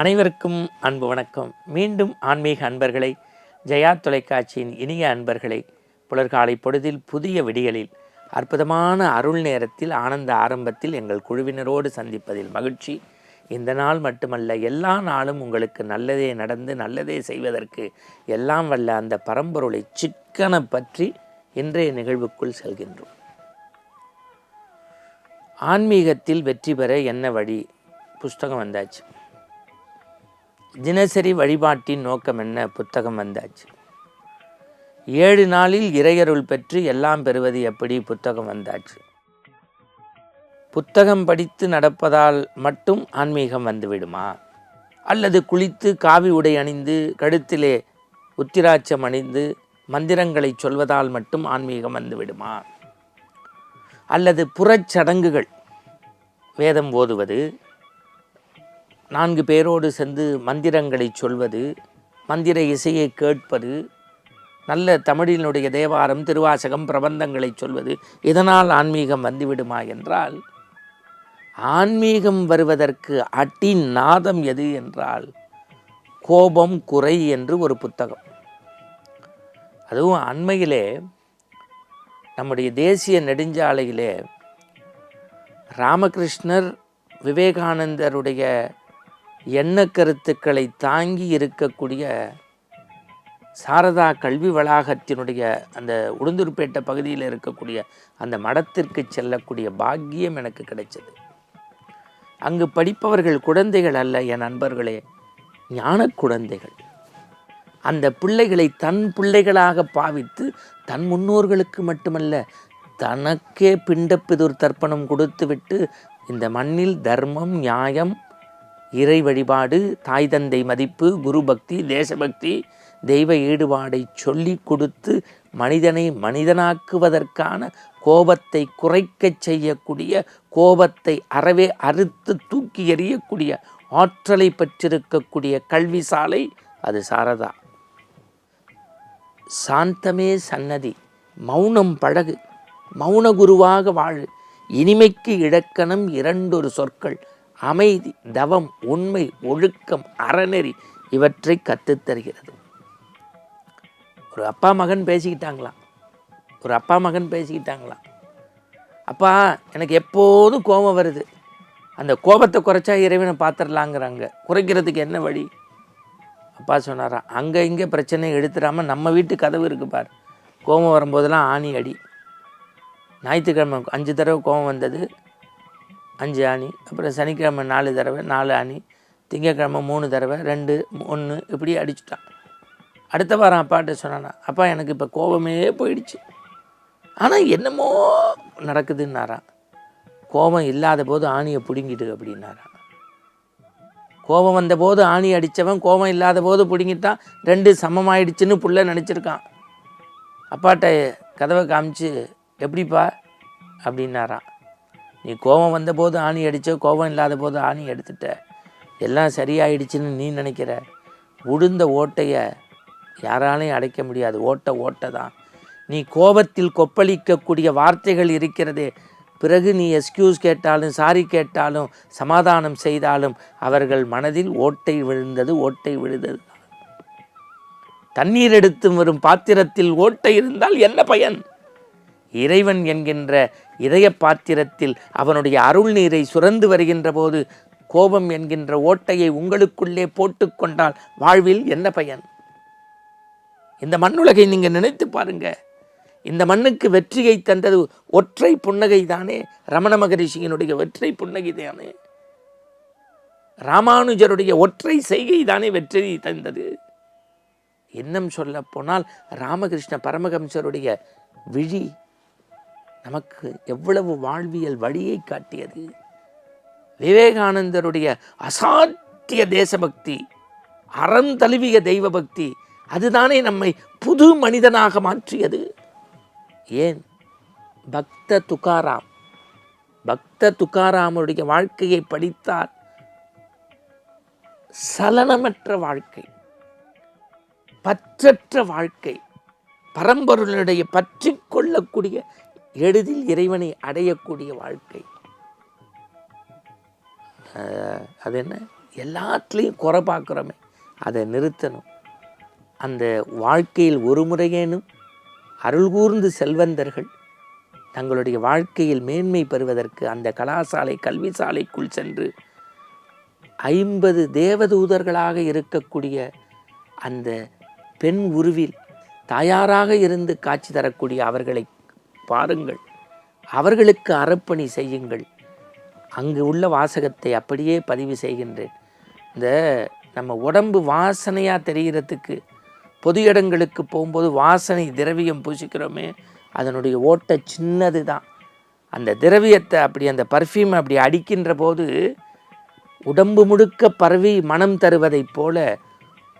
அனைவருக்கும் அன்பு வணக்கம். மீண்டும் ஆன்மீக அன்பர்களை ஜெயா தொலைக்காட்சியின் இனிய அன்பர்களை புலர்காலை பொழுதில் புதிய விடியலில் அற்புதமான அருள் நேரத்தில் ஆனந்த ஆரம்பத்தில் எங்கள் குழுவினரோடு சந்திப்பதில் மகிழ்ச்சி. இந்த நாள் மட்டுமல்ல எல்லா நாளும் உங்களுக்கு நல்லதே நடந்து நல்லதே செய்வதற்கு எல்லாம் வல்ல அந்த பரம்பொருளை சிக்கன பற்றி இன்றைய நிகழ்வுக்குள் செல்கின்றோம். ஆன்மீகத்தில் வெற்றி பெற என்ன வழி? புஸ்தகம் வந்தாச்சு. தினசரி வழிபாட்டின் நோக்கம் என்ன? புத்தகம் வந்தாச்சு. ஏழு நாளில் இறையருள் பெற்று எல்லாம் பெறுவது எப்படி? புத்தகம் வந்தாச்சு. புத்தகம் படித்து நடப்பதால் மட்டும் ஆன்மீகம் வந்துவிடுமா? அல்லது குளித்து காவி உடை அணிந்து கழுத்திலே உத்திராட்சம் அணிந்து மந்திரங்களை சொல்வதால் மட்டும் ஆன்மீகம் வந்துவிடுமா? அல்லது புறச்சடங்குகள் வேதம் ஓதுவது நான்கு பேரோடு சென்று மந்திரங்களை சொல்வது மந்திர இசையை கேட்பது நல்ல தமிழினுடைய தேவாரம் திருவாசகம் பிரபந்தங்களை சொல்வது இதனால் ஆன்மீகம் வந்துவிடுமா என்றால் ஆன்மீகம் வருவதற்கு அட்டி நாதம் எது என்றால் கோபம் குறை என்று ஒரு புத்தகம். அதுவும் அண்மையிலே நம்முடைய தேசிய நெடுஞ்சாலையிலே ராமகிருஷ்ணர் விவேகானந்தருடைய எண்ண கருத்துக்களை தாங்கி இருக்கக்கூடிய சாரதா கல்வி வளாகத்தினுடைய அந்த உளுந்தூர்பேட்டை பகுதியில் இருக்கக்கூடிய அந்த மடத்திற்கு செல்லக்கூடிய பாக்கியம் எனக்கு கிடைச்சது. அங்கு படிப்பவர்கள் குழந்தைகள் அல்ல என் நண்பர்களே ஞான குழந்தைகள். அந்த பிள்ளைகளை தன் பிள்ளைகளாக பாவித்து தன் முன்னோர்களுக்கு மட்டுமல்ல தனக்கே பிண்டப்பிதூர் தர்ப்பணம் கொடுத்துவிட்டு இந்த மண்ணில் தர்மம் நியாயம் இறை வழிபாடு தாய் தந்தை மதிப்பு குரு பக்தி தேசபக்தி தெய்வ ஈடுபாடை சொல்லி கொடுத்து மனிதனை மனிதனாக்குவதற்கான கோபத்தை குறைக்கச் செய்யக்கூடிய கோபத்தை அறவே அறுத்து தூக்கி எறியக்கூடிய ஆற்றலை பெற்றிருக்கக்கூடிய கல்வி சாலை அது சாரதா. சாந்தமே சன்னதி மௌனம் பழகு மௌன குருவாக வாழு இனிமைக்கு இலக்கணம் இரண்டொரு சொற்கள். அமைதி தவம் உண்மை ஒழுக்கம் அறநெறி இவற்றை கற்றுத்தருகிறது. ஒரு அப்பா மகன் பேசிக்கிட்டாங்களாம். ஒரு அப்பா மகன் பேசிக்கிட்டாங்களாம். அப்பா எனக்கு எப்போதும் கோபம் வருது. அந்த கோபத்தை குறைச்சா இறைவனை பார்த்துடலாங்கிறாங்க குறைக்கிறதுக்கு என்ன வழி? அப்பா சொன்னாராம் அங்கே இங்கே பிரச்சனையை எடுத்துடாமல் நம்ம வீட்டு கதவு இருக்கு பார். கோபம் வரும்போதெல்லாம் ஆணி அடி. ஞாயிற்றுக்கிழமை அஞ்சு தடவை கோபம் வந்தது. அஞ்சு ஆணி அப்புறம் சனிக்கிழமை நாலு தடவை நாலு ஆணி திங்கக்கிழமை மூணு தடவை ரெண்டு ஒன்று இப்படி அடிச்சுட்டான். அடுத்த வாரம் அப்பாட்ட சொன்னானா அப்பா எனக்கு இப்போ கோபமே போயிடுச்சு. ஆனால் என்னமோ நடக்குதுன்னாரா. கோபம் இல்லாத போது ஆணியை பிடுங்கிட்டு அப்படின்னாரா. கோபம் வந்த போது ஆணி அடித்தவன் கோபம் இல்லாத போது பிடுங்கிட்டான். ரெண்டு சமமாயிடுச்சுன்னு புள்ள நினச்சிருக்கான். அப்பாட்ட கதவை காமிச்சு எப்படிப்பா? அப்படின்னாரான் நீ கோபம் வந்த போது ஆணி அடித்த கோபம் இல்லாத போது ஆணி எடுத்துட்ட. எல்லாம் சரியாயிடுச்சுன்னு நீ நினைக்கிற? உடுந்த ஓட்டையை யாராலையும் அடைக்க முடியாது. ஓட்ட ஓட்டை தான். நீ கோபத்தில் கொப்பளிக்கக்கூடிய வார்த்தைகள் இருக்கிறதே. பிறகு நீ எஸ்கியூஸ் கேட்டாலும் சாரி கேட்டாலும் சமாதானம் செய்தாலும் அவர்கள் மனதில் ஓட்டை விழுந்தது ஓட்டை விழுந்தது தண்ணீர் எடுத்து வரும் பாத்திரத்தில் ஓட்டை இருந்தால் என்ன பயன்? இறைவன் என்கின்ற இதய பாத்திரத்தில் அவனுடைய அருள் நீரை சுரந்து வருகின்ற போது கோபம் என்கின்ற ஓட்டையை உங்களுக்குள்ளே போட்டுக்கொண்டால் வாழ்வில் என்ன பயன்? இந்த மண்ணுலகை நீங்கள் நினைத்து பாருங்க. இந்த மண்ணுக்கு வெற்றியை தந்தது ஒற்றை புன்னகை தானே. ரமண மகரிஷியினுடைய ஒற்றை புன்னகை தானே. ராமானுஜருடைய ஒற்றை செய்கை தானே வெற்றியை தந்தது. இன்னும் சொல்ல போனால் ராமகிருஷ்ண பரமஹம்சருடைய விழி நமக்கு எவ்வளவு வாழ்வியல் வழியை காட்டியது? விவேகானந்தருடைய அசாத்திய தேசபக்தி அறம் தழுவிய தெய்வ பக்தி அதுதானே நம்மை புது மனிதனாக மாற்றியது. ஏன்? பக்த துகாராம் பக்த துகாராமருடைய வாழ்க்கையை படித்தால் சலனமற்ற வாழ்க்கை பற்றற்ற வாழ்க்கை பரம்பொருளுடைய பற்றி கொள்ளக்கூடிய எளிதில் இறைவனை அடையக்கூடிய வாழ்க்கை. அது என்ன எல்லாத்துலேயும் குறை பார்க்குறோமே. அதை நிறுத்தணும். அந்த வாழ்க்கையில் ஒரு முறையேனும் அருள் கூர்ந்து செல்வந்தர்கள் தங்களுடைய வாழ்க்கையில் மேன்மை பெறுவதற்கு அந்த கலாசாலை கல்வி சாலைக்குள் சென்று ஐம்பது தேவதூதர்களாக இருக்கக்கூடிய அந்த பெண் உருவில் தாயாராக இருந்து காட்சி தரக்கூடிய அவர்களை பாருங்கள். அவர்களுக்கு அறப்பணி செய்யுங்கள். அங்கு உள்ள வாசகத்தை அப்படியே பதிவு செய்கின்றேன். இந்த நம்ம உடம்பு வாசனையாக தெரிகிறதுக்கு பொது இடங்களுக்கு போகும்போது வாசனை திரவியம் பூசிக்கிறோமே அதனுடைய ஓட்டை சின்னது தான். அந்த திரவியத்தை அப்படி அந்த பர்ஃப்யூம் அப்படி அடிக்கின்ற போது உடம்பு முழுக்க பரவி மனம் தருவதைப் போல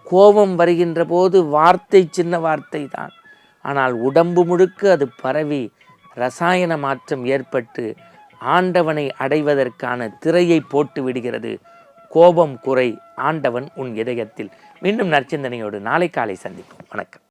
கோபம் வருகின்ற போது வார்த்தை சின்ன வார்த்தை தான். ஆனால் உடம்பு முழுக்க அது பரவி ரசாயன மாற்றம் ஏற்பட்டு ஆண்டவனை அடைவதற்கான திரையை போட்டு விடுகிறது. கோபம் குறை. ஆண்டவன் உன் இதயத்தில். மீண்டும் நற்சிந்தனையோடு நாளை காலை சந்திப்போம். வணக்கம்.